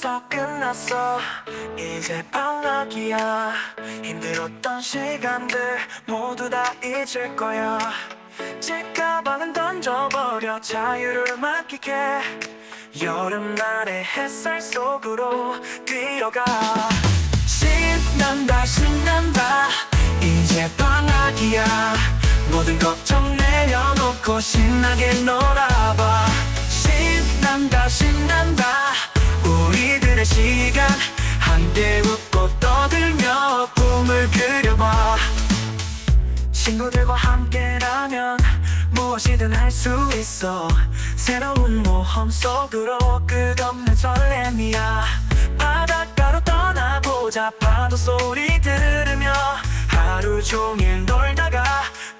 끝나서 끝났어. 이제 방학이야. 힘들었던 시간들 모두 다 잊을 거야. 제 가방은 던져버려 자유를 맡기게. 여름날의 햇살 속으로 뛰어가. 신난다 신난다. 이제 방학이야. 모든 걱정 내려놓고 신나게 놀아 친구들과 함께라면 무엇이든 할 수 있어. 새로운 모험 속으로 끝없는 설렘이야. 바닷가로 떠나보자. 파도 소리 들으며 하루 종일 놀다가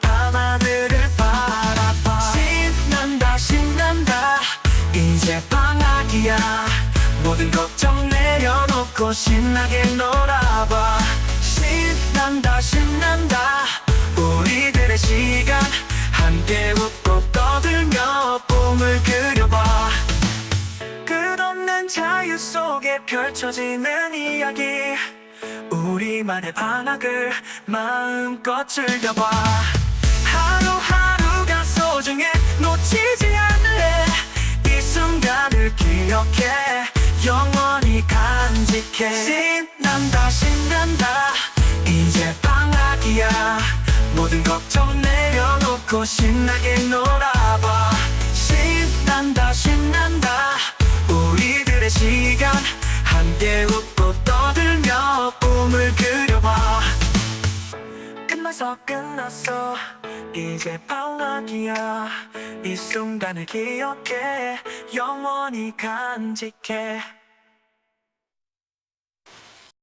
밤하늘을 바라봐. 신난다 신난다. 이제 방학이야. 모든 걱정 내려놓고 신나게 놀아봐 속에 펼쳐지는 이야기. 우리만의 방학을 마음껏 즐겨봐. 하루하루가 소중해. 놓치지 않을래. 이 순간을 기억해. 영원히 간직해. 신난다 신난다. 이제 방학이야. 모든 걱정 내려놓고 신나게 놀아 끝나서 끝났어. 이제 방학이야. 이 순간을 기억해. 영원히 간직해